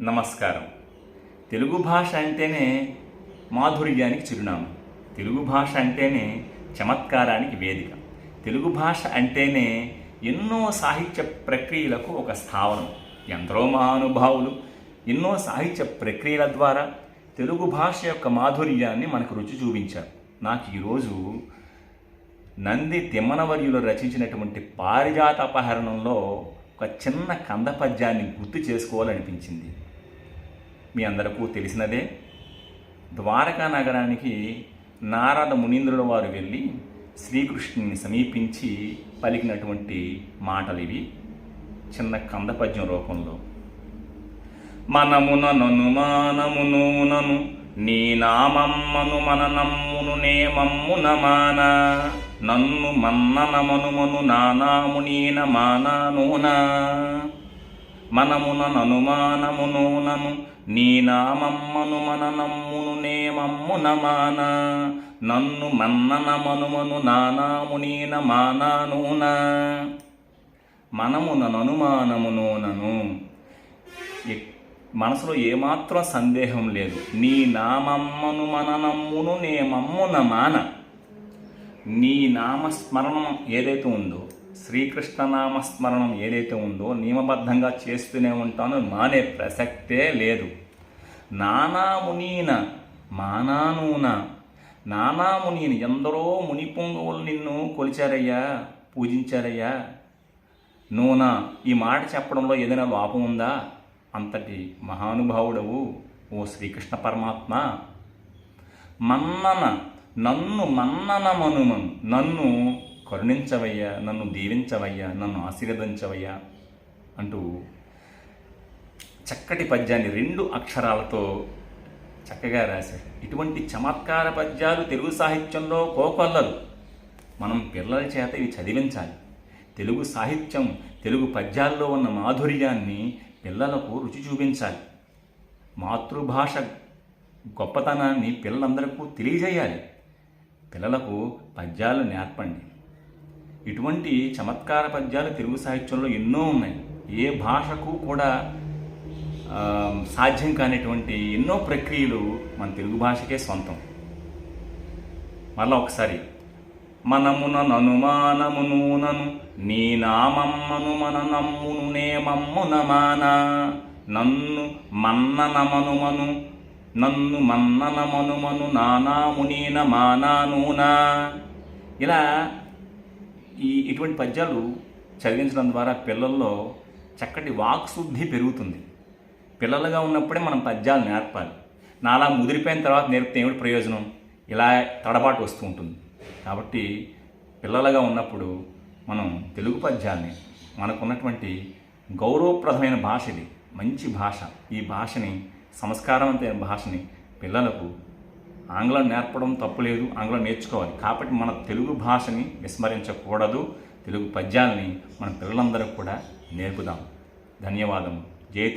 నమస్కారం. తెలుగు భాష అంటేనే మాధుర్యానికి చిరునామా. తెలుగు భాష అంటేనే చమత్కారానికి వేదిక. తెలుగు భాష అంటేనే ఎన్నో సాహిత్య ప్రక్రియలకు ఒక స్థావనం ఎందరో మహానుభావులు ఎన్నో సాహిత్య ప్రక్రియల ద్వారా తెలుగు భాష యొక్క మాధుర్యాన్ని మనకు రుచి చూపించారు. నాకు ఈరోజు నంది తిమ్మనవర్యులు రచించినటువంటి పారిజాత అపహరణంలో ఒక చిన్న కంద పద్యాన్ని గుర్తు చేసుకోవాలనిపించింది. మీ అందరికీ తెలిసినదే. ద్వారకా నగరానికి నారద మునీంద్రుల వారు వెళ్ళి శ్రీకృష్ణుని సమీపించి పలికినటువంటి మాటలు ఇవి చిన్న కందపద్యం రూపంలో. మనమున నను మానమును నను నీ నామమ్మను మన నమ్మును నేమమ్మున మాన. నన్ను మన్నన మనుమను నానాము నీన మానానునా. మనమున ననుమానమును నను నీ నామమ్మను మన నేమమ్మున మాన. నన్ను మన్నన మనుమను నానాము నీన మానానునా మనమున ననుమానమును ఎక్- మనసులో ఏమాత్రం సందేహం లేదు. నీ నామమ్మను మన నమ్మును నేమమ్మున మాన. నీ నామస్మరణం ఏదైతే ఉందో శ్రీకృష్ణ నామస్మరణం ఏదైతే ఉందో నియమబద్ధంగా చేస్తూనే ఉంటానో మానే ప్రసక్తే లేదు. నానామునీన మానానూన నానామునీని ఎందరో ముని పొంగువులు నిన్ను కొలిచారయ్యా పూజించారయ్యా. నూనా ఈ మాట చెప్పడంలో ఏదైనా లోపం ఉందా? అంతటి మహానుభావుడవు ఓ శ్రీకృష్ణ పరమాత్మ. మన్నన నన్ను మన్నన మనుమను నన్ను కరుణించవయ్యా నన్ను దీవించవయ్యా నన్ను ఆశీర్వదించవయ్యా అంటూ చక్కటి పద్యాన్ని రెండు అక్షరాలతో చక్కగా రాశారు ఇటువంటి చమత్కార పద్యాలు తెలుగు సాహిత్యంలో కోకొల్లలు. మనం పిల్లల చేత ఇవి చదివించాలి. తెలుగు సాహిత్యం తెలుగు పద్యాల్లో ఉన్న మాధుర్యాన్ని పిల్లలకు రుచి చూపించాలి. మాతృభాష గొప్పతనాన్ని పిల్లలందరికీ తెలియజేయాలి. పిల్లలకు పద్యాలు నేర్పండి. ఇటువంటి చమత్కార పద్యాలు తెలుగు సాహిత్యంలో ఎన్నో ఉన్నాయి. ఏ భాషకు కూడా సాధ్యం కానిటువంటి ఎన్నో ప్రక్రియలు మన తెలుగు భాషకే సొంతం. మళ్ళా ఒకసారి మనమున ననుమానమును నను నీ నామమ్మను మన నమ్మును నేమమ్మున మాన నన్ను మన్ననమనుమను నన్ను మన్ననమనుమను నానామునీన మానానూనా ఇలా ఈ ఇటువంటి పద్యాలు చదివించడం ద్వారా పిల్లల్లో చక్కటి వాక్శుద్ధి పెరుగుతుంది. పిల్లలుగా ఉన్నప్పుడే మనం పద్యాలు నేర్పాలి. నాలా ముదిరిపోయిన తర్వాత నేర్పితే ఏమిటి ప్రయోజనం? ఇలా తడబాటు వస్తూ ఉంటుంది. కాబట్టి పిల్లలుగా ఉన్నప్పుడు మనం తెలుగు పద్యాల్ని మనకున్నటువంటి గౌరవప్రదమైన భాష ఇది. మంచి భాష. ఈ భాషని సంస్కారవంతమైన భాషని పిల్లలకు ఆంగ్లం నేర్పడం తప్పులేదు ఆంగ్లం నేర్చుకోవాలి. కాబట్టి మన తెలుగు భాషని విస్మరించకూడదు. తెలుగు పద్యాల్ని మన పిల్లలందరూ కూడా నేర్పుదాం. ధన్యవాదం జయ